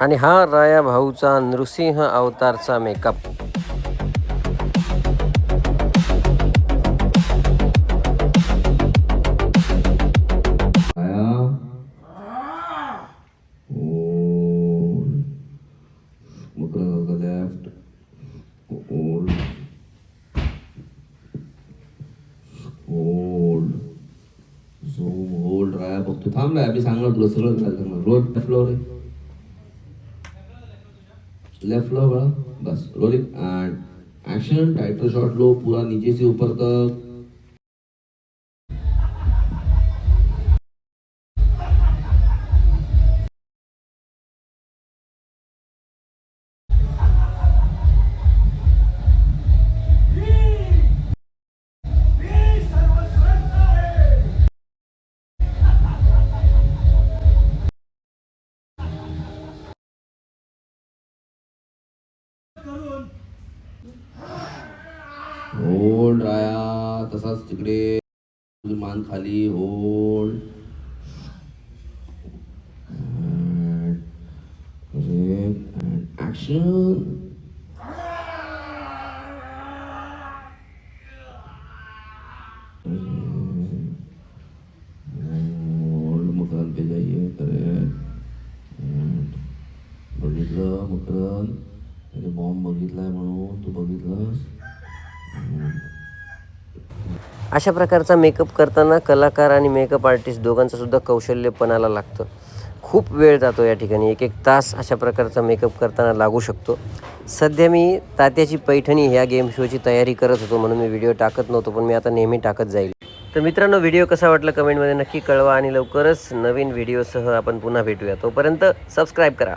आणि हा राया भाऊचा नृसिंह अवतारचा मेकअप Zoom. Hold. राया बघतो थांब राया मी सांगणार तुला सगळं काय सांगणार roll left floor left floor bus rolling and action title shot low पूरा नीचे से ऊपर तक होल्ड राया तसाच तिकडे मान खाली होल्ड. ऍक्शन पे जाइए. बघितलं मकरन त्याने बॉम्ब बघितलाय म्हणून तू बघितलंस अशा प्रकारचा मेकअप करताना कलाकार आणि मेकअप आर्टिस्ट दोघांचं सुद्धा कौशल्यपणाला लागतं. खूप वेळ जातो या ठिकाणी. एक एक तास अशा प्रकारचा मेकअप करताना लागू शकतो. सध्या मी तात्याची पैठणी ह्या गेम शोची तयारी करत होतो म्हणून मी व्हिडिओ टाकत नव्हतो पण मी आता नेहमी टाकत जाईल. तर मित्रांनो व्हिडिओ कसा वाटला कमेंटमध्ये नक्की कळवा आणि लवकरच नवीन व्हिडिओसह आपण पुन्हा भेटूया. तोपर्यंत सबस्क्राईब करा.